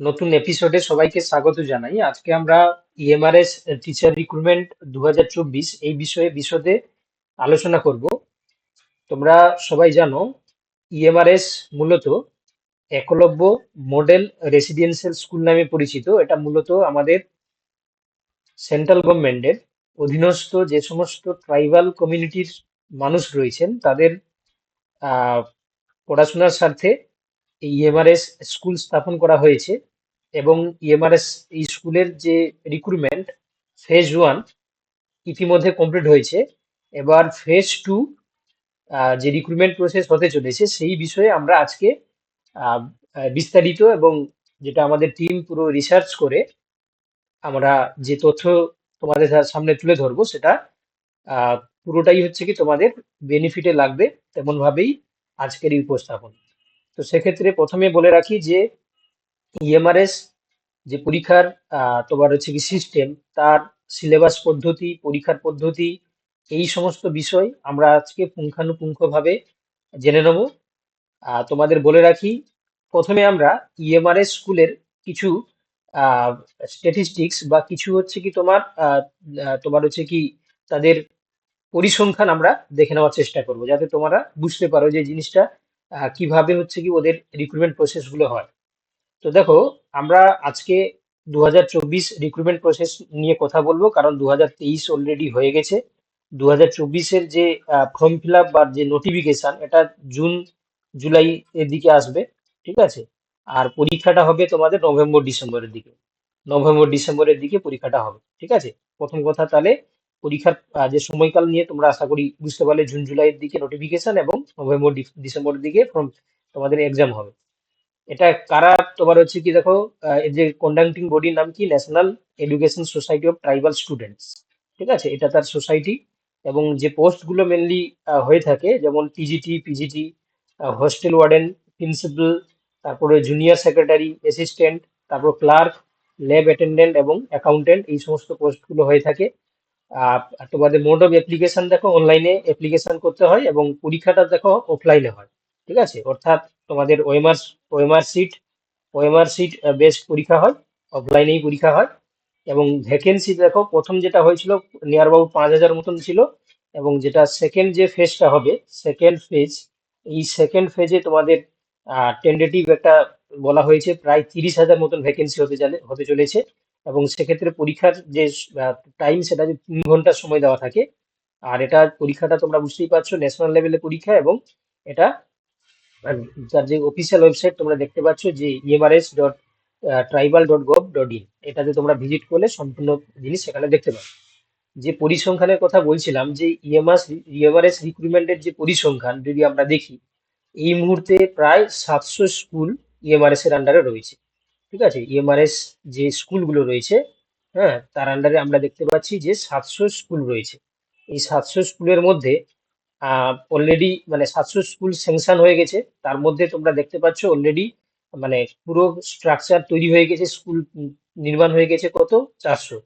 নতুন এপিসোডে সবাইকে স্বাগত জানাই। আজকে আমরা ইএমআরএস টিচার রিক্রুটমেন্ট দু হাজার চব্বিশ এই বিষয়ে বিশদে আলোচনা করব। তোমরা সবাই জানো ইএমআরএস মূলত একলব্য মডেল রেসিডেন্সিয়াল স্কুল নামে পরিচিত। এটা মূলত আমাদের সেন্ট্রাল গভর্নমেন্টের অধীনস্থ যে সমস্ত ট্রাইবাল কমিউনিটির মানুষ রয়েছেন, তাদের পড়াশোনার স্বার্থে এই ইএমআরএস স্কুল স্থাপন করা হয়েছে এবং ইএমআরএস এই স্কুলের যে রিক্রুটমেন্ট ফেজ ওয়ান ইতিমধ্যে কমপ্লিট হয়েছে। এবার ফেজ টু যে রিক্রুটমেন্ট প্রসেস হতে চলেছে সেই বিষয়ে আমরা আজকে বিস্তারিত এবং যেটা আমাদের টিম পুরো রিসার্চ করে আমরা যে তথ্য তোমাদের সামনে তুলে ধরবো সেটা পুরোটাই হচ্ছে কি তোমাদের বেনিফিটে লাগবে তেমন ভাবেই আজকের এই উপস্থাপন। তো সেক্ষেত্রে প্রথমে বলে রাখি যে ইএমআরএস যে পরীক্ষার তোমার হচ্ছে কি সিস্টেম তার সিলেবাস পদ্ধতি, পরীক্ষার পদ্ধতি, এই সমস্ত বিষয় আমরা আজকে পুঙ্খানুপুঙ্খভাবে জেনে নেব। তোমাদের বলে রাখি, প্রথমে আমরা ইএমআরএস স্কুলের কিছু স্ট্যাটিস্টিক্স বা কিছু হচ্ছে কি তোমার তোমার হচ্ছে কি তাদের পরিসংখ্যান আমরা দেখে নেওয়ার চেষ্টা করব, যাতে তোমরা বুঝতে পারো যে জিনিসটা কীভাবে হচ্ছে কি ওদের রিক্রুটমেন্ট প্রসেসগুলো হয়। তো দেখো, আমরা আজকে দু হাজার চব্বিশ রিক্রুটমেন্ট প্রসেস নিয়ে কথা বলব, কারণ দু হাজার তেইশ অলরেডি হয়ে গেছে। দু হাজার চব্বিশের যে ফর্ম ফিল আপ বা যে নোটিফিকেশন এটা জুন, জুলাই এর দিকে আসবে, ঠিক আছে? আর পরীক্ষাটা হবে তোমাদের নভেম্বর ডিসেম্বরের দিকে। নভেম্বর ডিসেম্বরের দিকে পরীক্ষাটা হবে, ঠিক আছে? প্রথম কথা তাহলে পরীক্ষার যে সময়কাল নিয়ে তোমরা আশা করি বুঝতে পারলে জুন, জুলাইয়ের দিকে নোটিফিকেশন এবং নভেম্বর ডিসেম্বরের দিকে ফর্ম তোমাদের এক্সাম হবে। এটা কারা, তোমার হচ্ছে কি দেখো যে কন্ডাক্টিং বডির নাম কি? National Education Society of Tribal Students ঠিক আছে? এটা তার সোসাইটি এবং যে পোস্টগুলো মেনলি হয়ে থাকে, যেমন PGT PGT hostel warden principal তারপরে জুনিয়র সেক্রেটারি অ্যাসিস্ট্যান্ট তারপর ক্লার্ক ল্যাব অ্যাটেন্ডেন্ট এবং অ্যাকাউন্টেন্ট এই সমস্ত পোস্টগুলো হয়ে থাকে। আহ, তোমাদের মোড অফ অ্যাপ্লিকেশন দেখো অনলাইনে অ্যাপ্লিকেশন করতে হয় এবং পরীক্ষাটা দেখো অফলাইনে হয় ঠিক আছে? অর্থাৎ তোমাদের OMR OMR sheet OMR sheet based পরীক্ষা হয় অফলাইনেই পরীক্ষা হয় এবং ভ্যাকেন্সি দেখো প্রথম যেটা হয়েছিল নিয়ার অ্যাবাউট পাঁচ হাজার মতন ছিল এবং যেটা সেকেন্ড যে ফেজটা হবে সেকেন্ড ফেজ এই সেকেন্ড ফেজে তোমাদের টেন্ডেটিভ একটা বলা হয়েছে প্রায় তিরিশ হাজার মতন ভ্যাকেন্সি হতে চলে হতে চলেছে। এবং সেক্ষেত্রে পরীক্ষার যে টাইম সেটা যে তিন ঘণ্টা সময় দেওয়া থাকে, আর এটা পরীক্ষাটা তোমরা বুঝতেই পারছ ন্যাশনাল লেভেলে পরীক্ষা এবং এটা তার যে অফিসিয়াল ওয়েবসাইট তোমরা দেখতে পাচ্ছ যে EMRS dot tribal dot gov dot in এটাতে তোমরা ভিজিট করলে সম্পূর্ণ জিনিস সেখানে দেখতে পাবে। যে পরিসংখ্যানের কথা বলছিলাম যে ইএমআস ইএমআরএস রিক্রুটমেন্টের যে পরিসংখ্যান, যদি আমরা দেখি, এই মুহূর্তে প্রায় সাতশো স্কুল ইএমআরএস এর আন্ডারে রয়েছে। ঠিক আছে? ইএমআরএস যে স্কুলগুলো রয়েছে হ্যাঁ তার আন্ডারে আমরা দেখতে পাচ্ছি যে সাতশো স্কুল রয়েছে। এই সাতশো স্কুলের মধ্যে অলরেডি মানে সাতশো স্কুল স্যাংশন হয়ে গেছে। তার মধ্যে তোমরা দেখতে পাচ্ছ অলরেডি মানে পুরো স্ট্রাকচার তৈরি হয়ে গেছে স্কুল নির্মাণ হয়ে গেছে কত? চারশো।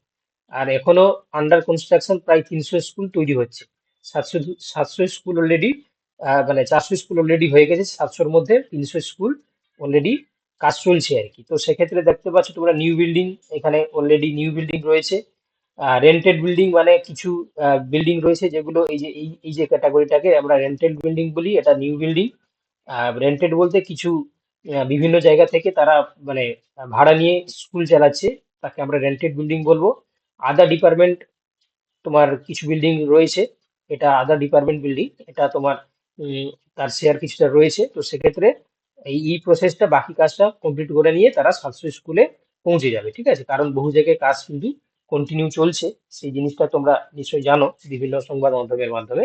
আর এখনও আন্ডার কনস্ট্রাকশন প্রায় তিনশো স্কুল তৈরি হচ্ছে। সাতশো সাতশো স্কুল অলরেডি মানে চারশো স্কুল অলরেডি হয়ে গেছে। সাতশোর মধ্যে তিনশো স্কুল অলরেডি কাজ চলছে আর কি। তো সেক্ষেত্রে দেখতে পাচ্ছ তোমরা নিউ বিল্ডিং এখানে অলরেডি নিউ বিল্ডিং রয়েছে। রেন্টেড বিল্ডিং মানে কিছু বিল্ডিং রয়েছে যেগুলো এই যে এই যে ক্যাটাগরিটাকে আমরা রেন্টেড বিল্ডিং বলি, এটা নিউ বিল্ডিং রেন্টেড বলতে কিছু বিভিন্ন জায়গা থেকে তারা মানে ভাড়া নিয়ে স্কুল চালাচ্ছে, তাকে আমরা রেন্টেড বিল্ডিং বলব। আদার ডিপার্টমেন্ট তোমার কিছু বিল্ডিং রয়েছে, এটা আদার ডিপার্টমেন্ট বিল্ডিং এটা তোমার তার শেয়ার কিছুটা রয়েছে। তো সেক্ষেত্রে এই এই প্রসেসটা বাকি কাজটা কমপ্লিট করে নিয়ে তারা সাতশো স্কুলে পৌঁছে যাবে, ঠিক আছে? কারণ বহু জায়গায় কাজ কিন্তু কন্টিনিউ চলছে, সেই জিনিসটা তোমরা নিশ্চয়ই জানো বিভিন্ন সংবাদ মাধ্যমের মাধ্যমে।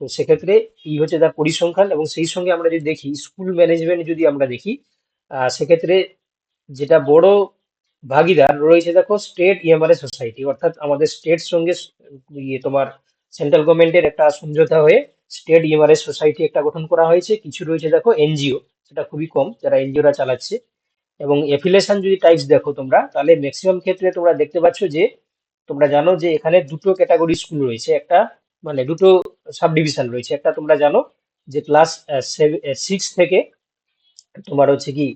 তো সেক্ষেত্রে এই হচ্ছে তার পরিসংখ্যান এবং সেই সঙ্গে আমরা যদি দেখি স্কুল ম্যানেজমেন্ট যদি আমরা দেখি সেক্ষেত্রে যেটা বড় ভাগিদার রয়েছে দেখো স্টেট ইএমআরএস সোসাইটি অর্থাৎ আমাদের স্টেট সঙ্গে ইয়ে তোমার সেন্ট্রাল গভর্নমেন্টের একটা সমঝোতা হয়ে স্টেট ইএমআরএস সোসাইটি একটা গঠন করা হয়েছে। কিছু রয়েছে দেখো, এনজিও। সেটা খুবই কম যারা এনজিওরা চালাচ্ছে। এবং এফিলিয়েশন যদি টাইপস দেখো তোমরা, তাহলে ম্যাক্সিমাম ক্ষেত্রে তোমরা দেখতে পাচ্ছ যে, তোমরা জানো যে এখানে দুটো ক্যাটাগরি স্কুল রয়েছে। একটা মানে দুটো সাব ডিভিশন রয়েছে। একটা তোমরা জানো যে ক্লাস সিক্স থেকে তোমার হচ্ছে কি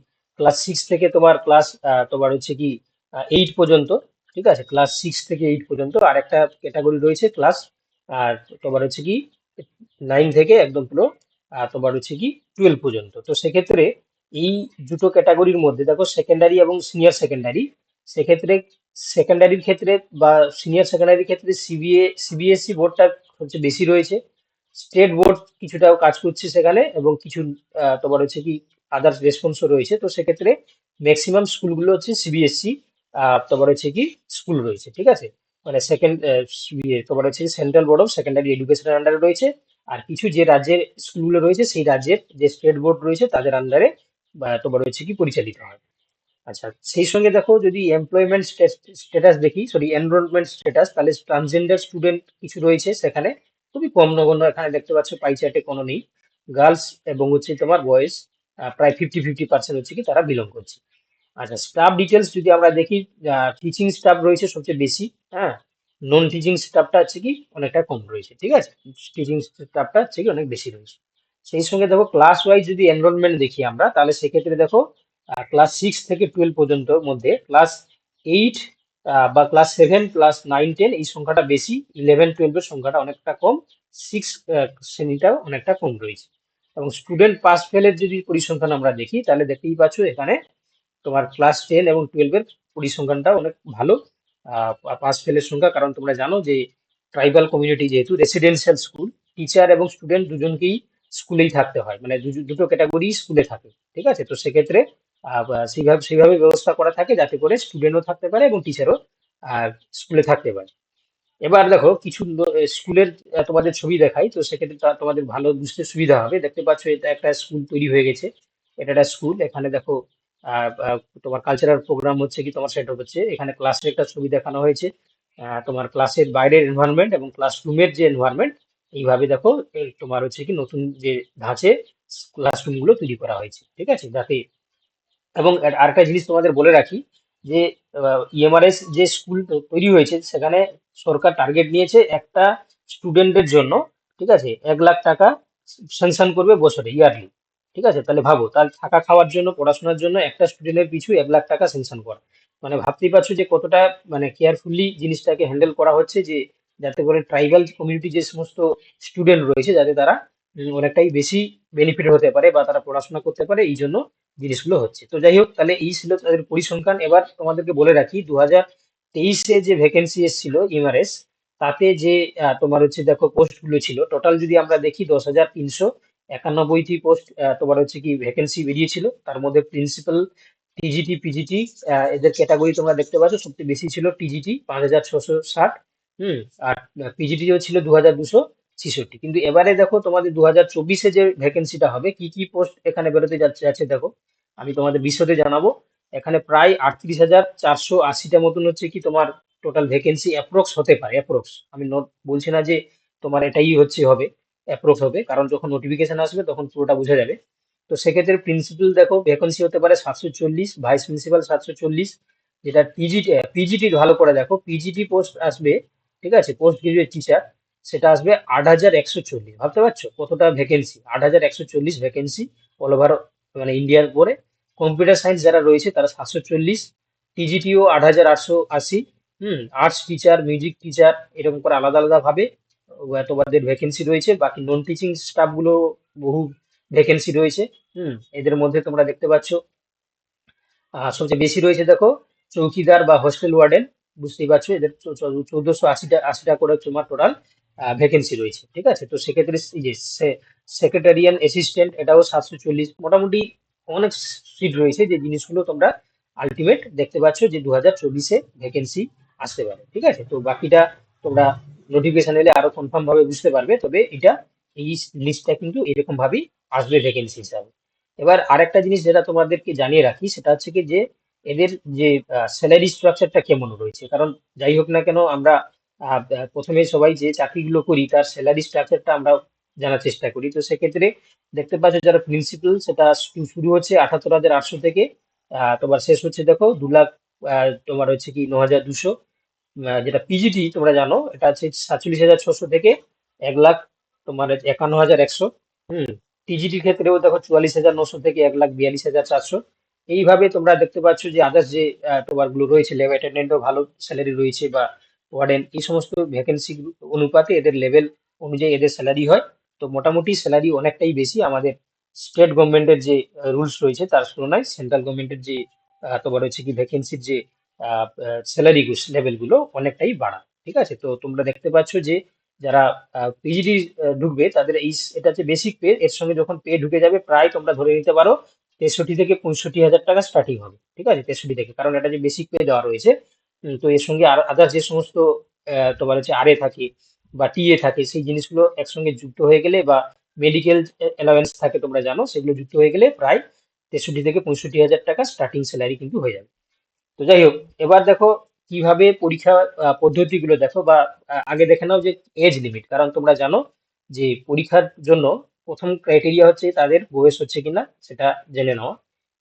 ক্লাস সিক্স থেকে তোমার ক্লাস তোমার হচ্ছে কি এইট পর্যন্ত, ঠিক আছে? ক্লাস সিক্স থেকে এইট পর্যন্ত। আর একটা ক্যাটাগরি রয়েছে ক্লাস আর তোমার হচ্ছে কি নাইন থেকে একদম পুরো তোমার হচ্ছে কি টুয়েলভ পর্যন্ত। তো সেক্ষেত্রে এই দুটো ক্যাটাগরির মধ্যে, দেখো সেকেন্ডারি এবং সিনিয়র সেকেন্ডারি সেক্ষেত্রে সেকেন্ডারির ক্ষেত্রে বা সিনিয়র সেকেন্ডারির ক্ষেত্রে সিবিএ সিবিএসই বোর্ডটা হচ্ছে বেশি রয়েছে। স্টেট বোর্ড কিছুটাও কাজ করছে সেখানে এবং কিছু তোমার হচ্ছে কি আদার্স রেসপন্সও রয়েছে। তো সেক্ষেত্রে ম্যাক্সিমাম স্কুলগুলো হচ্ছে সিবিএসসি তোমার হচ্ছে কি স্কুল রয়েছে, ঠিক আছে? মানে সেকেন্ড তোমার হচ্ছে সেন্ট্রাল বোর্ড অফ সেকেন্ডারি এডুকেশনের আন্ডারে রয়েছে। আর কিছু যে রাজ্যের স্কুলগুলো রয়েছে, সেই রাজ্যের যে স্টেট বোর্ড রয়েছে, তাদের আন্ডারে তোমার হচ্ছে কি পরিচালিত হয়। আচ্ছা সেই সঙ্গে দেখো যদি এমপ্লয়মেন্ট স্ট্যাটাস দেখি সরি এনরোলমেন্ট স্ট্যাটাস তাহলে ট্রান্সজেন্ডার স্টুডেন্ট কিছু রয়েছে সেখানে। খুবই কম নগণ্য এখানে দেখতে পাচ্ছ পাই চার্টে কোনো নেই। গার্লস এবং হচ্ছে তোমার বয়েজ প্রায় ফিফটি ফিফটি পার্সেন্ট হচ্ছে কি তারা বিলং করছে। আচ্ছা স্টাফ ডিটেলস যদি আমরা দেখি টিচিং স্টাফ রয়েছে সবচেয়ে বেশি হ্যাঁ? নন টিচিং স্টাফটা হচ্ছে কি অনেকটা কম রয়েছে, ঠিক আছে? টিচিং স্টাফটা হচ্ছে কি অনেক বেশি রয়েছে। সেই সঙ্গে দেখো ক্লাস ওয়াইজ যদি এনরোলমেন্ট দেখি আমরা, তাহলে সেক্ষেত্রে দেখো ক্লাস সিক্স থেকে টুয়েলভ পর্যন্ত মধ্যে ক্লাস এইট বা class seven class nine ten এই সংখ্যাটা বেশি ইলেভেন টুয়েলভের সংখ্যাটা অনেকটা কম সিক্স শ্রেণীটাও অনেকটা কম রয়েছে। এবং স্টুডেন্ট পাস ফেলের যদি পরিসংখ্যান আমরা দেখি, তাহলে দেখতেই পাচ্ছ এখানে তোমার ক্লাস টেন এবং টুয়েলভের পরিসংখ্যানটা অনেক ভালো। পাস ফেলের সংখ্যা, কারণ তোমরা জানো যে ট্রাইবাল কমিউনিটি যেহেতু রেসিডেন্সিয়াল স্কুল টিচার এবং স্টুডেন্ট দুজনকেই স্কুলেই থাকতে হয়। মানে দুটো ক্যাটাগরি স্কুলে থাকে, ঠিক আছে? তো সেক্ষেত্রে সেইভাবে সেইভাবে ব্যবস্থা করা থাকে যাতে করে স্টুডেন্টও থাকতে পারে এবং টিচারও স্কুলে থাকতে পারে। এবার দেখো, কিছু স্কুলের তোমাদের ছবি দেখাই। তো সেক্ষেত্রে তোমাদের ভালো বুঝতে সুবিধা হবে। দেখতে পাচ্ছ, এটা একটা স্কুল তৈরি হয়ে গেছে। এটা একটা স্কুল এখানে দেখো তোমার কালচারাল প্রোগ্রাম হচ্ছে কি, তোমার সেটা হচ্ছে, এখানে ক্লাসের একটা ছবি দেখানো হয়েছে। তোমার ক্লাসের বাইরের এনভায়রনমেন্ট এবং ক্লাসরুমের যে এনভায়রনমেন্ট এইভাবে দেখো তোমার হচ্ছে কি, নতুন যে ধাঁচে ক্লাসরুমগুলো তৈরি করা হয়েছে, ঠিক আছে? যাতে এবং আর- আরেকটা জিনিস তোমাদের বলে রাখি, যে ইএমআরএস যে স্কুল তৈরি হয়েছে, সেখানে সরকার টার্গেট নিয়েছে একটা স্টুডেন্টের জন্য, ঠিক আছে? এক লাখ টাকা স্যাংশন করবে বছরে ইয়ারলি ঠিক আছে? তাহলে ভাবো তার থাকা খাওয়ার জন্য, পড়াশোনার জন্য একটা স্টুডেন্টের পিছু এক লাখ টাকা সেনশন করা। মানে ভাবতেই পারছ যে কতটা মানে কেয়ারফুলি জিনিসটাকে হ্যান্ডেল করা হচ্ছে যে, যাতে করে ট্রাইবাল কমিউনিটি যে সমস্ত স্টুডেন্ট রয়েছে, যাতে তারা অনেকটাই বেশি বেনিফিট হতে পারে বা তারা পড়াশোনা করতে পারে, এই জন্য জিনিসগুলো হচ্ছে। তো যাই হোক, তাহলে এই ছিল তাদের পরিসংখ্যান। এবার তোমাদেরকে বলে রাখি দু হাজার তেইশে যে ভ্যাকেন্সি এসেছিল ইমারেস তাতে যে তোমার হচ্ছে দেখো পোস্টগুলো ছিল টোটাল যদি আমরা দেখি দশ হাজার তিনশো একানব্বইটি পোস্ট তোমার হচ্ছে কি ভ্যাকেন্সি বেরিয়েছিল। তার মধ্যে প্রিন্সিপাল টিজিটি পিজিটি এদের ক্যাটাগরি তোমরা দেখতে পাচ্ছ, সবচেয়ে বেশি ছিল টিজিটি পাঁচ হাজার ছশো ষাট, হুম, আর পিজিটিও ছিল দু হাজার দুশো ছেষট্টি। কিন্তু এবারে দেখো তোমাদের দু হাজার চব্বিশে যে ভ্যাকেন্সিটা হবে, কি কি পোস্ট এখানে বেরোতে যাচ্ছে আছে দেখো, আমি তোমাদের বিশদে জানাব। এখানে প্রায় আটত্রিশ হাজার চারশো আশিটা মতন হচ্ছে কি তোমার টোটাল ভ্যাকেন্সি অ্যাপ্রক্স হতে পারে অ্যাপ্রক্স আমি নোট বলছি না যে তোমার এটাই হচ্ছে হবে। অ্যাপ্রক্স হবে। কারণ যখন নোটিফিকেশন আসবে তখন পুরোটা বোঝা যাবে। তো সেক্ষেত্রে প্রিন্সিপাল দেখো ভ্যাকেন্সি হতে পারে সাতশো চল্লিশ ভাইস প্রিন্সিপাল সাতশো চল্লিশ, যেটা পিজিটি পিজিটি ভালো করে দেখো পিজিটি পোস্ট আসবে, ঠিক আছে? পোস্ট গ্রাজুয়েট টিচার সেটা আসবে আট হাজার একশো চল্লিশ। ভাবতে পারছ? কতটা ভ্যাকেন্সি আট হাজার একশো চল্লিশ ভ্যাকেন্সি অল ওভার মানে ইন্ডিয়ার পরে কম্পিউটার সায়েন্স যারা রয়েছে তারা সাতশো চল্লিশ টিজিটিও আট হাজার আটশো আশি। হুম আর্টস টিচার মিউজিক টিচার এরকম করে আলাদা আলাদা তোমাদের ভ্যাকেন্সি রয়েছে, বাকি নন টিচিং স্টাফগুলো বহু ভ্যাকেন্সি রয়েছে। হুম, এদের মধ্যে তোমরা দেখতে পাচ্ছ। সবচেয়ে বেশি রয়েছে দেখো, চৌকিদার বা হোস্টেল ওয়ার্ডেন বুঝতেই পারছ, এদের চৌদ্দশো আশিটা আশিটা করে তোমার টোটাল ভ্যাকেন্সি রয়েছে, ঠিক আছে? তো সেক্ষেত্রে যে সেক্রেটারিয়ান অ্যাসিস্ট্যান্ট এটাও সাতশো চল্লিশ, মোটামুটি অনেক সিট রয়েছে যে জিনিসগুলো তোমরা আলটিমেট দেখতে পাচ্ছ যে দু হাজার চব্বিশে ভ্যাকেন্সি আসতে পারে, ঠিক আছে? তো বাকিটা তোমরা নোটিফিকেশন এলে আরও কনফার্ম ভাবে বুঝতে পারবে, তবে এটা এই লিস্টটা কিন্তু এরকম ভাবেই আসবে ভ্যাকেন্সি হিসাবে। এবার আরেকটা জিনিস যেটা তোমাদেরকে জানিয়ে রাখি, সেটা হচ্ছে কি যে এদের যে স্যালারি স্ট্রাকচারটা কেমন রয়েছে? কারণ যাই হোক না কেন আমরা প্রথমে সবাই যে চাকরিগুলো করি, তার স্যালারি স্ট্রাকচারটা আমরা জানার চেষ্টা করি। তো সেক্ষেত্রে দেখতে পাচ্ছ যারা প্রিন্সিপাল সেটা শুরু হচ্ছে আঠাত্তর হাজার আটশো থেকে তোমার শেষ হচ্ছে দেখো দু লাখ তোমার হচ্ছে কি ন হাজার দুশো। যেটা পিজিটি তোমরা জানো এটা হচ্ছে সাতচল্লিশ হাজার ছশো থেকে এক লাখ তোমার একান্ন হাজার একশো। হুম টিজিটির ক্ষেত্রেও দেখো চুয়াল্লিশ হাজার নশো থেকে এক লাখ বিয়াল্লিশ হাজার চারশো। এইভাবে তোমরা দেখতে পাচ্ছ যে আদার্স যে আহ, তোমারগুলো রয়েছে ল্যাব অ্যাটেন্ডেন্টও ভালো স্যালারি রয়েছে বা ওয়ার্ডেন এই সমস্ত ভ্যাকেন্সি অনুপাতে এদের লেভেল অনুযায়ী এদের স্যালারি হয়। তো মোটামুটি স্যালারি অনেকটাই বেশি আমাদের স্টেট গভর্নমেন্টের যে রুলস রয়েছে তার তুলনায় সেন্ট্রাল গভর্নমেন্টের যে তোমার হচ্ছে কি ভ্যাকেন্সির যে স্যালারি লেভেলগুলো অনেকটাই বাড়া ঠিক আছে? তো তোমরা দেখতে পাচ্ছ যে যারা পিজিডি ঢুকবে, তাদের এই এটা হচ্ছে বেসিক পে এর সঙ্গে যখন পে ঢুকে যাবে, প্রায় তোমরা ধরে নিতে পারো তেষট্টি থেকে পঁয়ষট্টি হাজার টাকা স্টার্টিং হবে, ঠিক আছে? তেষট্টি থেকে, কারণ এটা যে বেসিক পে দেওয়া রয়েছে তো এর সঙ্গে আর আদার যে সমস্ত তোমার হচ্ছে আরএ থাকে বা টিএ থাকে, সেই জিনিসগুলো একসঙ্গে যুক্ত হয়ে গেলে বা মেডিকেল অ্যালাওয়েন্স থাকে তোমরা জানো, সেগুলো যুক্ত হয়ে গেলে প্রায় তেষট্টি থেকে পঁয়ষট্টি হাজার টাকা স্টার্টিং স্যালারি কিন্তু হয়ে যাবে। তো যাই হোক, এবার দেখো কীভাবে পরীক্ষা পদ্ধতিগুলো দেখো বা আগে দেখে নাও যে এজ লিমিট কারণ তোমরা জানো যে পরীক্ষার জন্য প্রথম ক্রাইটেরিয়া হচ্ছে তাদের বয়স হচ্ছে কিনা, সেটা জেনে নেওয়া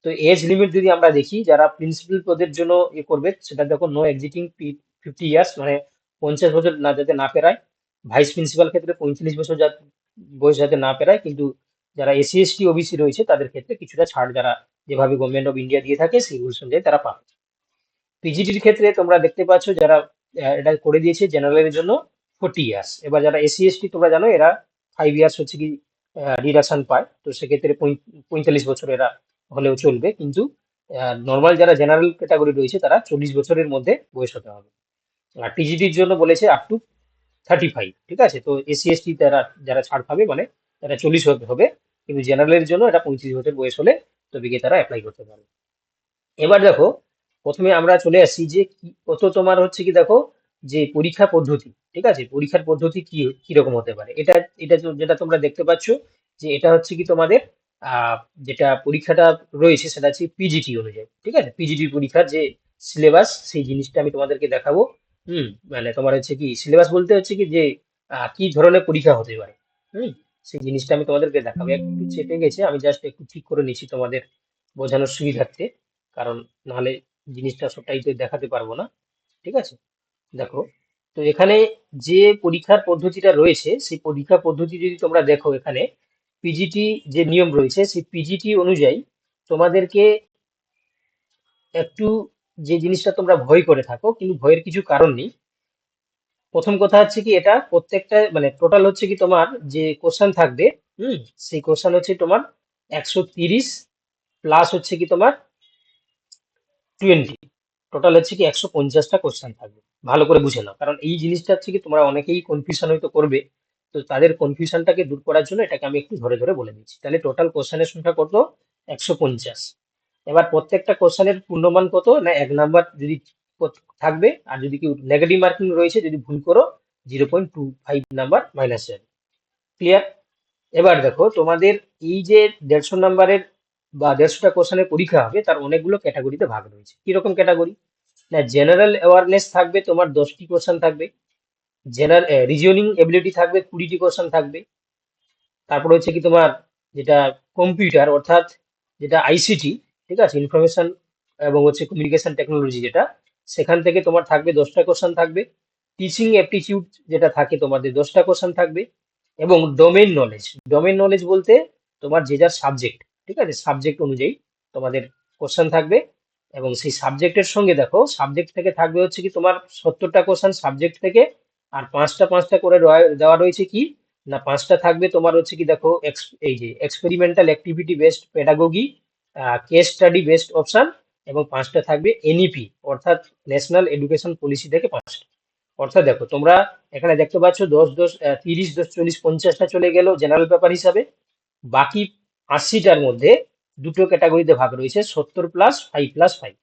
তো এজ লিমিট যদি আমরা দেখি, যারা প্রিন্সিপাল পদের জন্য ইয়ে করবে, সেটা দেখো নো এক্সিটিং ফিফটি ইয়ার্স মানে পঞ্চাশ বছর না, যাতে না পেরায়। ভাইস প্রিন্সিপাল ক্ষেত্রে পঁয়ত্রিশ বছর বয়স যাতে না পেরায়, কিন্তু যারা এসসি এসটি ওবিসি রয়েছে, তাদের ক্ষেত্রে কিছুটা ছাড় যারা যেভাবে গভর্নমেন্ট অফ ইন্ডিয়া দিয়ে থাকে, সেই অনুযায়ী তারা পাবে। পিজিটির ক্ষেত্রে তোমরা দেখতে পাচ্ছ যারা এটা করে দিয়েছে জেনারেলের জন্য ফোর্টি ইয়ার্স এবার যারা এসসি এসটি তোমরা জানো, এরা ফাইভ ইয়ার্স হচ্ছে কি ডিডাকশন পায়। তো সেক্ষেত্রে পঁয়তাল্লিশ বছর এরা হলেও চলবে। কিন্তু নর্মাল যারা জেনারেল ক্যাটাগরি রয়েছে, তারা চল্লিশ বছরের মধ্যে বয়স হতে হবে। আর টিজিটির জন্য বলেছে আপ টু থার্টি ফাইভ ঠিক আছে? তো এসসি এসটি তারা, যারা ছাড় পাবে মানে তারা চল্লিশ হতে হবে। কিন্তু জেনারেলের জন্য এটা পঁয়ত্রিশ বছর বয়স হলে তবে গিয়ে তারা অ্যাপ্লাই করতে পারবে। এবার দেখো প্রথমে আমরা চলে আসি যে কত তোমার হচ্ছে কি দেখো, যে পরীক্ষা পদ্ধতি, ঠিক আছে? পরীক্ষার পদ্ধতি কি কীরকম হতে পারে? এটা এটা যেটা তোমরা দেখতে পাচ্ছ যে এটা হচ্ছে কি তোমাদের যেটা পরীক্ষাটা রয়েছে সেটা হচ্ছে পিজিটি অনুযায়ী, ঠিক আছে? পিজিটি পরীক্ষার যে সিলেবাস সেই জিনিসটা আমি তোমাদেরকে দেখাবো। হুম মানে তোমার হচ্ছে কি সিলেবাস বলতে হচ্ছে কি যে কি ধরনের পরীক্ষা হতে পারে, হুম? সেই জিনিসটা আমি তোমাদেরকে দেখাবো। একটু চেপে গেছে, আমি জাস্ট একটু ঠিক করে নিচ্ছি তোমাদের বোঝানোর সুবিধার্থে, কারণ নাহলে জিনিসটা সবটাই তো দেখাতে পারব না, ঠিক আছে? দেখো, তো এখানে যে পরীক্ষার পদ্ধতিটা রয়েছে, সেই পরীক্ষা পদ্ধতি যদি তোমরা দেখো এখানে পিজিটি যে নিয়ম রয়েছে, সেই পিজিটি অনুযায়ী তোমাদেরকে একটু যে জিনিসটা তোমরা ভয় করে থাকো, কিন্তু ভয়ের কিছু কারণ নেই। প্রথম কথা হচ্ছে কি, এটা প্রত্যেকটা মানে টোটাল হচ্ছে কি তোমার যে কোশ্চেন থাকবে, হুম, সেই কোশ্চেন হচ্ছে তোমার একশো তিরিশ প্লাস হচ্ছে কি তোমার টোয়েন্টি টোটাল হচ্ছে কি একশো পঞ্চাশটা কোশ্চেন থাকবে। ভালো করে বুঝে নাও। কারণ এই জিনিসটা হচ্ছে কি তোমরা অনেকেই কনফিউশন হয়তো করবে। তো তাদের কনফিউশনটাকে দূর করার জন্য এটাকে আমি একটু ধরে ধরে বলে দিচ্ছি। তাহলে টোটাল কোশ্চেনের সংখ্যা কত? একশো পঞ্চাশ। এবার প্রত্যেকটা কোশ্চেনের পূর্ণমান কত? না, এক নাম্বার যদি থাকবে, আর যদি কেউ নেগেটিভ মার্কিং রয়েছে, যদি ভুল করো zero point two five number minus যাবে ক্লিয়ার এবার দেখো, তোমাদের এই যে দেড়শো নাম্বারের বা দেড়শোটা কোশ্চেনের পরীক্ষা হবে, তার অনেকগুলো ক্যাটাগরিতে ভাগ রয়েছে। কীরকম ক্যাটাগরি না জেনারেল অ্যাওয়ারনেস থাকবে, তোমার দশটি কোশ্চেন থাকবে। জেনারেল রিজনিং এবিলিটি থাকবে, কুড়িটি কোশ্চেন থাকবে। তারপর হচ্ছে কি তোমার যেটা কম্পিউটার অর্থাৎ যেটা আইসিটি ঠিক আছে? ইনফরমেশন এবং হচ্ছে কমিউনিকেশন টেকনোলজি যেটা, সেখান থেকে তোমার থাকবে দশটা কোশ্চেন থাকবে। টিচিং অ্যাপটিটিউড যেটা থাকে তোমাদের, দশটা কোশ্চেন থাকবে। এবং ডোমেন নলেজ ডোমেন নলেজ বলতে তোমার যে যার সাবজেক্ট ঠিক আছে? সাবজেক্ট অনুযায়ী তোমাদের কোশ্চেন থাকবে এবং সেই সাবজেক্টের সঙ্গে দেখো সাবজেক্ট থেকে থাকবে হচ্ছে কি তোমার সত্তরটা কোশ্চেন সাবজেক্ট থেকে আর পাঁচটা পাঁচটা করে দেওয়া রয়েছে কি? না, পাঁচটা থাকবে তোমার হচ্ছে কি দেখো এই যে experimental activity based pedagogy case study based option এবং পাঁচটা থাকবে এনইপি অর্থাৎ ন্যাশনাল এডুকেশন পলিসি থেকে পাঁচটা। অর্থাৎ দেখো, তোমরা এখানে দেখতে পাচ্ছ দশ দশ তিরিশ দশ চল্লিশ পঞ্চাশটা চলে গেল জেনারেল পেপার হিসাবে। বাকি আশিটার মধ্যে দুটো ক্যাটাগরিতে ভাগ রয়েছে, সত্তর প্লাস ফাইভ প্লাস ফাইভ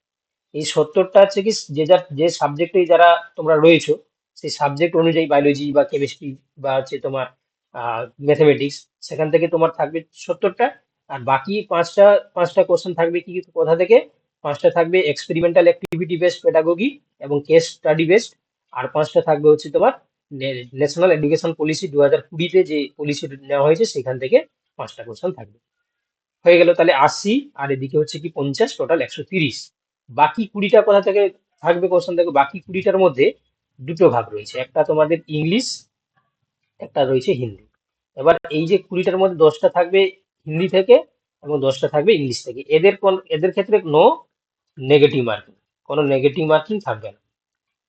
এই সত্তরটা হচ্ছে কি, যে যার, যে সাবজেক্টে যারা তোমরা রয়েছো, সেই সাবজেক্ট অনুযায়ী বায়োলজি বা কেমিস্ট্রি বা হচ্ছে তোমার ম্যাথামেটিক্স সেখান থেকে তোমার থাকবে সত্তরটা। আর বাকি পাঁচটা পাঁচটা কোশ্চেন থাকবে কি কোথা থেকে? পাঁচটা থাকবে এক্সপেরিমেন্টাল অ্যাক্টিভিটি বেসড পেডাগোগি এবং কেস স্টাডি বেসড আর পাঁচটা থাকবে হচ্ছে তোমার ন্যাশনাল এডুকেশন পলিসি দু হাজার কুড়িতে যে পলিসি নেওয়া হয়েছে, সেখান থেকে পাঁচটা কোশ্চেন থাকবে। হয়ে গেল তাহলে আশি, আর এদিকে হচ্ছে কি পঞ্চাশ টোটাল একশো তিরিশ। বাকি কুড়িটা কোথা থেকে থাকবে কোশ্চেন দেখো? বাকি কুড়িটার মধ্যে দুটো ভাগ রয়েছে। একটা তোমাদের ইংলিশ, একটা রয়েছে হিন্দি। এবার এই যে কুড়িটার মধ্যে দশটা থাকবে হিন্দি থেকে এবং দশটা থাকবে ইংলিশ থেকে। এদের কোন, এদের ক্ষেত্রে নো নেগেটিভ মার্কিং কোনো নেগেটিভ মার্কিং থাকবে না।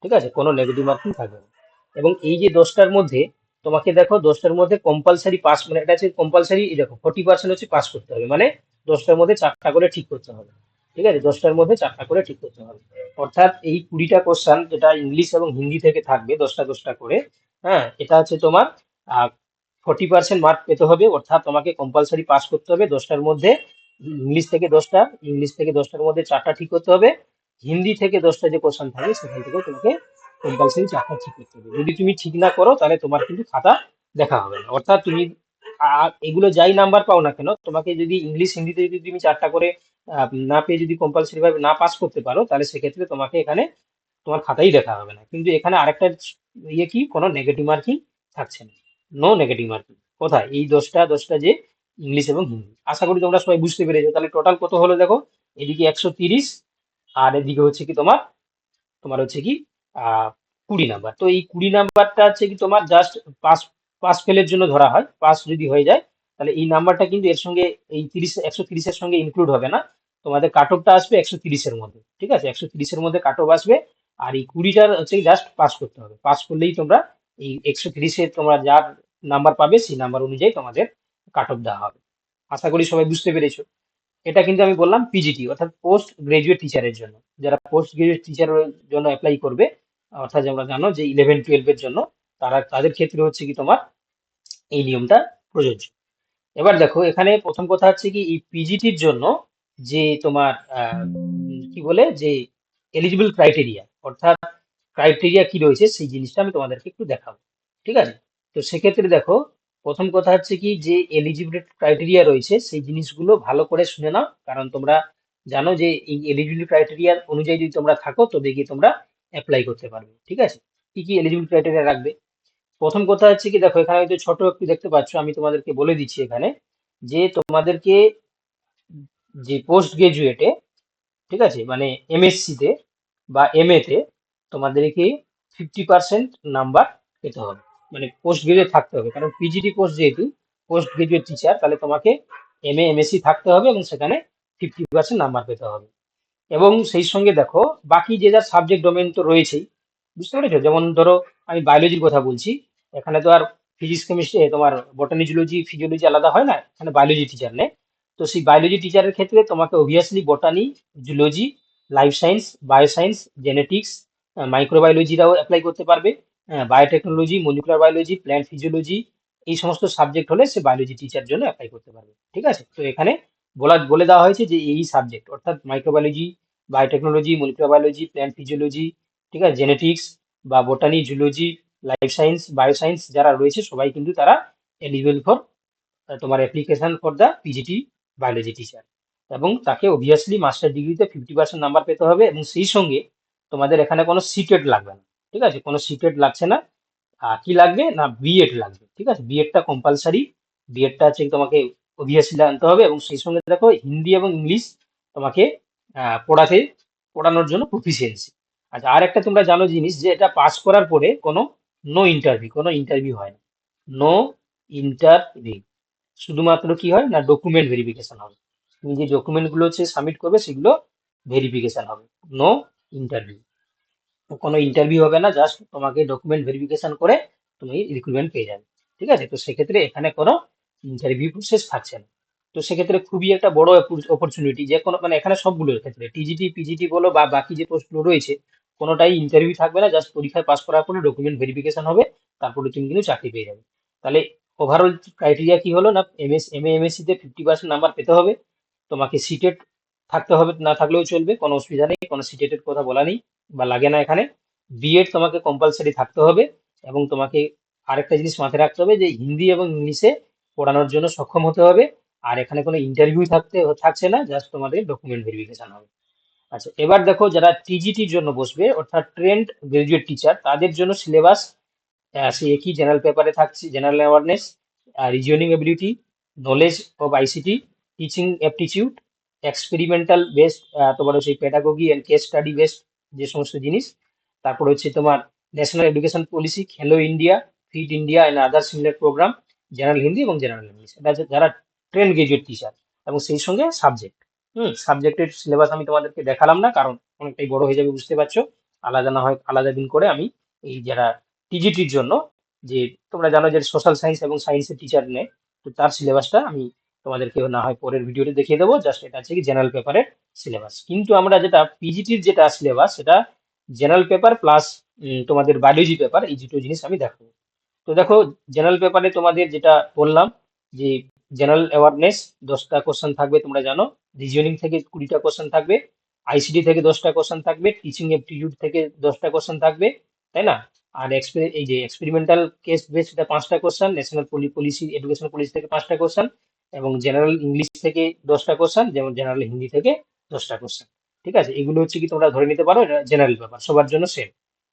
ঠিক আছে? কোনো নেগেটিভ মার্কিং থাকবে না। এবং এই যে দশটার মধ্যে তোমাকে দেখো, দশটার মধ্যে কম্পালসারি পাস মানে এটা হচ্ছে কম্পালসারি দেখো ফোর্টি পার্সেন্ট হচ্ছে পাস করতে হবে। মানে দশটার মধ্যে চারটা করে ঠিক করতে হবে। ঠিক আছে? দশটার মধ্যে চারটা করে ঠিক করতে হবে। অর্থাৎ এই কুড়িটা কোশ্চান যেটা ইংলিশ এবং হিন্দি থেকে থাকবে, দশটা দশটা করে হ্যাঁ এটা হচ্ছে তোমার ফোর্টি পার্সেন্ট মার্ক পেতে হবে। অর্থাৎ তোমাকে কম্পালসারি পাস করতে হবে। দশটার মধ্যে ইংলিশ থেকে দশটা ইংলিশ থেকে দশটার মধ্যে চারটা ঠিক করতে হবে। হিন্দি থেকে দশটা যে কোশ্চান থাকবে সেখান থেকেও তোমাকে কম্পালসারি চারটা ঠিক করতে হবে। যদি তুমি ঠিক না করো, তাহলে তোমার কিন্তু খাতা দেখা হবে না। অর্থাৎ তুমি এগুলো যাই নাম্বার পাও না কেন, তোমাকে যদি ইংলিশ হিন্দিতে যদি তুমি চারটা করে না পেয়ে যদি কম্পালসারি ভাবে না পাস করতে পারো, তাহলে সেক্ষেত্রে তোমাকে এখানে তোমার খাতাই দেখা হবে না। কিন্তু এখানে আরেকটা ইয়ে কি, কোনো নেগেটিভ মার্কিং থাকছে না। নো নেগেটিভ মার্কিং কোথায়? এই দশটা দশটা যে ইংলিশ এবং হিন্দি আশা করি তোমরা সবাই বুঝতে পেরেছ। তাহলে টোটাল কত হলো দেখো? এদিকে একশো তিরিশ, আর এদিকে হচ্ছে কি তোমার তোমার হচ্ছে কি কুড়ি নাম্বার তো এই কুড়ি নাম্বারটা হচ্ছে কি তোমার জাস্ট পাস পাস ফেলের জন্য ধরা হয়। পাস যদি হয়ে যায়, তাহলে এই নাম্বারটা কিন্তু এর সঙ্গে এই তিরিশ, একশো তিরিশের সঙ্গে ইনক্লুড হবে না। তোমাদের কাট অফটা আসবে একশো তিরিশের মধ্যে, ঠিক আছে? একশো তিরিশের মধ্যে কাট অফ আসবে। আর এই কুড়িটার হচ্ছে জাস্ট পাস করতে হবে। পাস করলেই তোমরা এই একশো তিরিশে তোমরা যার নাম্বার পাবে, সেই নাম্বার অনুযায়ী তোমাদের কাট অফ দেওয়া হবে। আশা করি সবাই বুঝতে পেরেছ। এটা কিন্তু আমি বললাম পিজিটি অর্থাৎ পোস্ট গ্রাজুয়েট টিচারের জন্য। যারা পোস্ট গ্রাজুয়েট টিচারের জন্য অ্যাপ্লাই করবে অর্থাৎ আমরা জানো যে ইলেভেন টুয়েলভের জন্য তারা, তাদের ক্ষেত্রে হচ্ছে কি তোমার এই নিয়মটা প্রযোজ্য। এবার দেখো, এখানে প্রথম কথা হচ্ছে কি, এই পিজিটির জন্য যে তোমার কি বলে, যে এলিজিবল ক্রাইটেরিয়া অর্থাৎ ক্রাইটেরিয়া কি রয়েছে সেই জিনিসটা আমি তোমাদেরকে একটু দেখাবো। ঠিক আছে? তো সেক্ষেত্রে দেখো, প্রথম কথা হচ্ছে কি, যে এলিজিবিলিটি ক্রাইটেরিয়া রয়েছে সেই জিনিসগুলো ভালো করে শুনে নাও। কারণ তোমরা জানো যে এই এলিজিবিলিটি ক্রাইটেরিয়া অনুযায়ী যদি তোমরা থাকো তবে গিয়ে তোমরা অ্যাপ্লাই করতে পারবে, ঠিক আছে? কি কি এলিজিবল ক্রাইটেরিয়া রাখবে? প্রথম কথা হচ্ছে কি, দেখো, এখানে হয়তো ছোট একটু দেখতে পাচ্ছ, আমি তোমাদেরকে বলে দিচ্ছি এখানে যে তোমাদেরকে যে পোস্ট গ্রাজুয়েটে ঠিক আছে মানে এমএসসি তে বা এমএ তে তোমাদেরকে ফিফটি পার্সেন্ট নাম্বার পেতে হবে মানে পোস্ট গ্রাজুয়েট থাকতে হবে। কারণ পিজিটি কোর্স যেহেতু পোস্ট গ্রাজুয়েট টিচার তাহলে তোমাকে এমএ এমএসসি থাকতে হবে এবং সেখানে ফিফটি পার্সেন্ট নাম্বার পেতে হবে। এবং সেই সঙ্গে দেখো, বাকি যে যা সাবজেক্ট ডোমেন তো রয়েছেই, বুঝতে পেরেছ? যেমন ধরো, আমি বায়োলজির কথা বলছি, এখানে তো আর ফিজিক্স কেমিস্ট্রি তোমার বটানি জুলজি ফিজিওলজি আলাদা হয় না, এখানে বায়োলজি টিচার নেই। তো সেই বায়োলজি টিচারের ক্ষেত্রে তোমাকে obviously botany zoology life science bioscience genetics মাইক্রোবায়োলজিরাও apply করতে পারবে। Biotechnology molecular biology plant physiology এই সমস্ত সাবজেক্ট হলে সে বায়োলজি টিচার জন্য অ্যাপ্লাই করতে পারবে। ঠিক আছে? তো এখানে বলা, বলে দেওয়া হয়েছে যে এই সাবজেক্ট অর্থাৎ microbiology biotechnology molecular biology plant physiology ঠিক আছে জেনেটিক্স বা botany zoology life science bioscience যারা রয়েছে সবাই কিন্তু তারা এলিজিবল ফর তোমার application for the PGT biology teacher এবং তাকে অবভিয়াসলি মাস্টার ডিগ্রিতে ফিফটি পার্সেন্ট নাম্বার পেতে হবে এবং সেই সঙ্গে তোমাদের এখানে কোনো সিটেট লাগবে না, ঠিক আছে, কোনো সিটেট লাগছে না। কি লাগবে? না বিএড লাগবে, ঠিক আছে বিএডটা কম্পালসারি বিএডটা হচ্ছে তোমাকে অবভিয়াসলি আনতে হবে এবং সেই সঙ্গে দেখো হিন্দি এবং ইংলিশ তোমাকে পড়াতে, পড়ানোর জন্য প্রফিসিয়েন্সি আচ্ছা আর একটা তোমরা জানো জিনিস যে এটা পাস করার পরে কোনো নো ইন্টারভিউ কোনো ইন্টারভিউ হয় না নো ইন্টারভিউ শুধুমাত্র কি হয় না ডকুমেন্ট ভেরিফিকেশন হবে। তুমি যে ডকুমেন্টগুলো হচ্ছে সাবমিট করবে, সেগুলো ভেরিফিকেশন হবে। নো ইন্টারভিউ কোনো ইন্টারভিউ হবে না জাস্ট তোমাকে ডকুমেন্ট ভেরিফিকেশন করে তুমি রিক্রুটমেন্ট পেয়ে যাবে। ঠিক আছে? তো সেক্ষেত্রে এখানে কোনো ইন্টারভিউ প্রসেস থাকছে না তো সেক্ষেত্রে খুবই একটা বড় অপরচুনিটি যে কোনো মানে এখানে সবগুলোর ক্ষেত্রে টিজিটি পিজিটি বলো বা বাকি যে পোস্টগুলো রয়েছে, কোনোটাই ইন্টারভিউ থাকবে না জাস্ট পরীক্ষায় পাস করার পরে ডকুমেন্ট ভেরিফিকেশন হবে, তারপরে তুমি কিন্তু চাকরি পেয়ে যাবে। তাহলে ওভারঅল ক্রাইটেরিয়া কি হলো না এমএস এম এ এমএসসি তে ফিফটি পার্সেন্ট নাম্বার পেতে হবে, তোমাকে সিটেড থাকতে হবে, না থাকলেও চলবে, কোনো অসুবিধা নেই, কোনো সিটেটের কথা বলা নেই বা লাগে না এখানে। বিএড তোমাকে কম্পালসারি থাকতে হবে এবং তোমাকে আরেকটা জিনিস মাথায় রাখতে হবে যে হিন্দি এবং ইংলিশে পড়ানোর জন্য সক্ষম হতে হবে। আর এখানে কোনো ইন্টারভিউ থাকতে, থাকছে না জাস্ট তোমাদের ডকুমেন্ট ভেরিফিকেশন হবে। আচ্ছা এবার দেখো যারা টিজিটির জন্য বসবে, অর্থাৎ ট্রেন্ড গ্রাজুয়েট টিচার তাদের জন্য সিলেবাস সে একই জেনারেল পেপারে থাকছে general awareness reasoning ability knowledge of ICT teaching aptitude experimental based তোমার হচ্ছে pedagogy and case study based যে সমস্ত জিনিস। তারপর হচ্ছে তোমার national education policy Khelo India fit India and other similar programme general Hindi এবং জেনারেল ইংলিশ এটা যারা ট্রেন গ্রাজুয়েট টিচার এবং সেই সঙ্গে সাবজেক্ট হুম সাবজেক্টের সিলেবাস আমি তোমাদেরকে দেখালাম না, কারণ অনেকটাই বড় হয়ে যাবে, বুঝতে পারছ? আলাদা না হয়, আলাদা দিন করে আমি এই যারা টিজিটির জন্য, যে তোমরা জানো যে সোশ্যাল সায়েন্স এবং সায়েন্সের টিচার নেয় তো তার সিলেবাসটা আমি তোমাদেরকে না হয় পরের ভিডিওতে দেখিয়ে দেবো। জাস্ট এটা হচ্ছে কি জেনারেল পেপারের সিলেবাস কিন্তু আমরা যেটা পিজিটির যেটা সিলেবাস সেটা জেনারেল পেপার প্লাস তোমাদের বায়োলজি পেপার এই দুটো জিনিস আমি দেখাবো। তো দেখো জেনারেল পেপারে তোমাদের যেটা বললাম যে জেনারেল অ্যাওয়ারনেস দশটা কোশ্চেন থাকবে, তোমরা জানো। রিজনিং থেকে কুড়িটা কোশ্চেন থাকবে আইসিডি থেকে দশটা কোশ্চেন থাকবে টিচিং এপটিটিউড থেকে দশটা কোশ্চেন থাকবে, তাই না? আর এই যে এক্সপেরিমেন্টাল কেস বেস সেটা পাঁচটা question national policy education policy থেকে পাঁচটা কোশ্চেন এবং জেনারেল ইংলিশ থেকে দশটা কোশ্চেন যেমন জেনারেল হিন্দি থেকে দশটা কোশ্চেন ঠিক আছে? এগুলো হচ্ছে কি তোমরা ধরে নিতে পারো এটা জেনারেল পেপার সবার জন্য সেম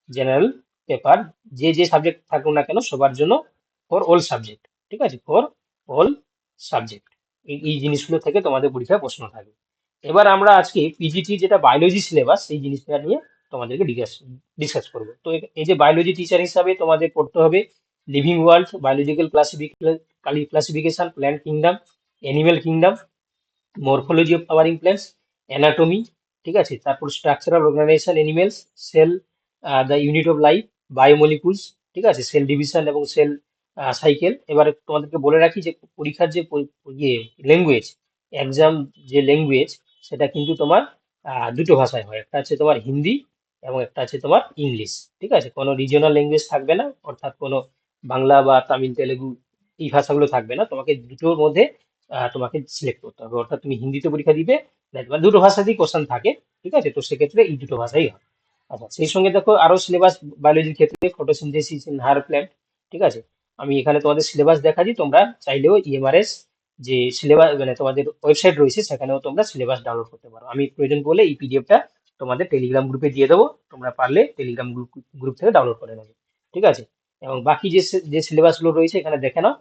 জেনারেল পেপার যে যে সাবজেক্ট থাকুক না কেন, সবার জন্য ফর অল সাবজেক্ট ঠিক আছে? ফর অল সাবজেক্ট এই এই জিনিসগুলো থেকে তোমাদের পরীক্ষায় প্রশ্ন থাকবে। এবার আমরা আজকে পিজিটি যেটা বায়োলজি সিলেবাস সেই জিনিসটা নিয়ে তোমাদেরকে ডিসকাস ডিসকাস করব। তো এই যে বায়োলজি টিচার হিসাবে তোমাদের পড়তে হবে living world biological classification plant kingdom animal kingdom morphology of flowering plants anatomy ঠিক আছে? তারপর structural organisation animals cell the unit of life biomolecules ঠিক আছে? সেল ডিভিশন এবং সেল সাইকেল এবারে তোমাদেরকে বলে রাখি যে, পরীক্ষার যে ইয়ে ল্যাঙ্গুয়েজ এক্সাম যে ল্যাঙ্গুয়েজ সেটা কিন্তু তোমার দুটো ভাষায় হয়। একটা আছে তোমার হিন্দি এবং একটা আছে তোমার ইংলিশ, ঠিক আছে? কোনো রিজিওনাল ল্যাঙ্গুয়েজ থাকবে না, অর্থাৎ কোনো বাংলা বা তামিল, তেলেগু এই ভাষাগুলো থাকবে না। তোমাকে দুটোর মধ্যে তোমাকে সিলেক্ট করতে হবে। অর্থাৎ তুমি হিন্দিতে পরীক্ষা দিবে তোমার দুটো ভাষাতেই কোশ্চেন থাকে, ঠিক আছে? তো সেক্ষেত্রে এই দুটো ভাষাই হয়। আচ্ছা সেই সঙ্গে দেখো আরও সিলেবাস বায়োলজির ক্ষেত্রে ফটোসিনথেসিস ইন হায়ার প্ল্যান্ট ঠিক আছে? আমি এখানে তোমাদের সিলেবাস দেখাচ্ছি, তোমরা চাইলেও ইএমআরএস যে সিলেবাস মানে তোমাদের ওয়েবসাইট রয়েছে, সেখানেও তোমরা সিলেবাস ডাউনলোড করতে পারো। আমি প্রয়োজন বলে এই পিডিএফটা তোমাদের টেলিগ্রাম গ্রুপে দিয়ে দেবো, তোমরা পারলে টেলিগ্রাম গ্রুপ গ্রুপ থেকে ডাউনলোড করে নেবে, ঠিক আছে? এবং বাকি যে যে সিলেবাসগুলো রয়েছে, এখানে দেখে নাও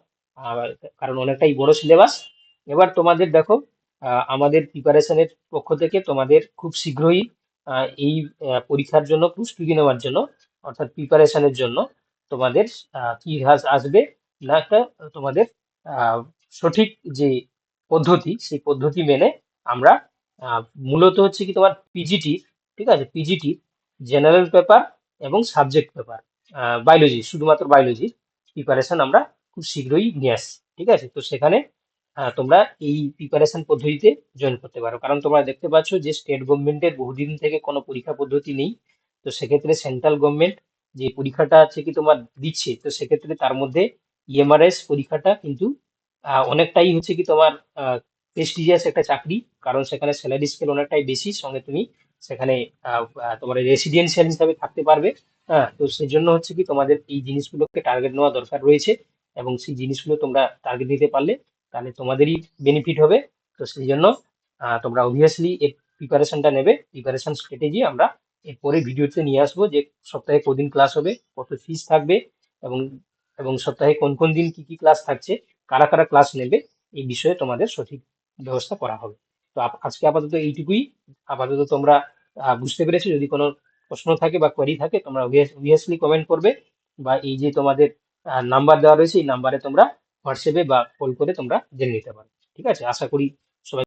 কারণ অনেকটাই বড় সিলেবাস এবার তোমাদের দেখো আমাদের প্রিপারেশনের পক্ষ থেকে তোমাদের খুব শীঘ্রই এই পরীক্ষার জন্য প্রস্তুতি নেওয়ার জন্য, অর্থাৎ প্রিপারেশনের জন্য তোমাদের কি আসবে না একটা তোমাদের সঠিক যে পদ্ধতি, সেই পদ্ধতি মেনে আমরা মূলত হচ্ছে কি তোমার পিজিটি ঠিক আছে? পিজিটি জেনারেল পেপার এবং সাবজেক্ট পেপার বায়োলজি শুধুমাত্র বায়োলজির প্রিপারেশন আমরা খুব শীঘ্রই নিয়ে আসছি, ঠিক আছে? তো সেখানে তোমরা এই প্রিপারেশন পদ্ধতিতে জয়েন করতে পারো। কারণ তোমরা দেখতে পাচ্ছ যে স্টেট গভর্নমেন্টের বহুদিন থেকে কোনো পরীক্ষা পদ্ধতি নেই। তো সেক্ষেত্রে সেন্ট্রাল গভর্নমেন্ট যে পরীক্ষাটা আছে কি তোমার দিচ্ছে, তো সেক্ষেত্রে তার মধ্যে ইএমআরএস পরীক্ষাটা কিন্তু অনেকটাই হচ্ছে কি তোমার প্রেস্টিজিয়াস একটা চাকরি। কারণ সেখানে স্যালারি স্কেল অনেকটাই বেশি, সঙ্গে তুমি সেখানে তোমার রেসিডেন্সিয়াল হিসাবে থাকতে পারবে। হ্যাঁ তো সেই জন্য হচ্ছে কি তোমাদের এই জিনিসগুলোকে টার্গেট নেওয়া দরকার রয়েছে। এবং সেই জিনিসগুলো তোমরা টার্গেট দিতে পারলে তাহলে তোমাদেরই বেনিফিট হবে। তো সেই জন্য তোমরা অবভিয়াসলি এর প্রিপারেশনটা নেবে। প্রিপারেশন স্ট্র্যাটেজি আমরা এরপরে ভিডিওতে নিয়ে আসব যে সপ্তাহে কদিন ক্লাস হবে, কত ফিস থাকবে এবং এবং সপ্তাহে কোন কোন দিন কি কি ক্লাস থাকছে, কারা কারা ক্লাস নেবে, এই বিষয়ে তোমাদের সঠিক ব্যবস্থা করা হবে। তো আজকে আপাতত এইটুকুই। আপাতত তোমরা বুঝতে পেরেছ, যদি কোনো প্রশ্ন থাকে বা কোয়ারি থাকে, তোমরা অবভিয়াসলি কমেন্ট করবে বা এই যে তোমাদের নাম্বার দেওয়া রয়েছে, এই নাম্বারে তোমরা হোয়াটসঅ্যাপে বা কল করে তোমরা জেনে নিতে পারো। ঠিক আছে? আশা করি সবাই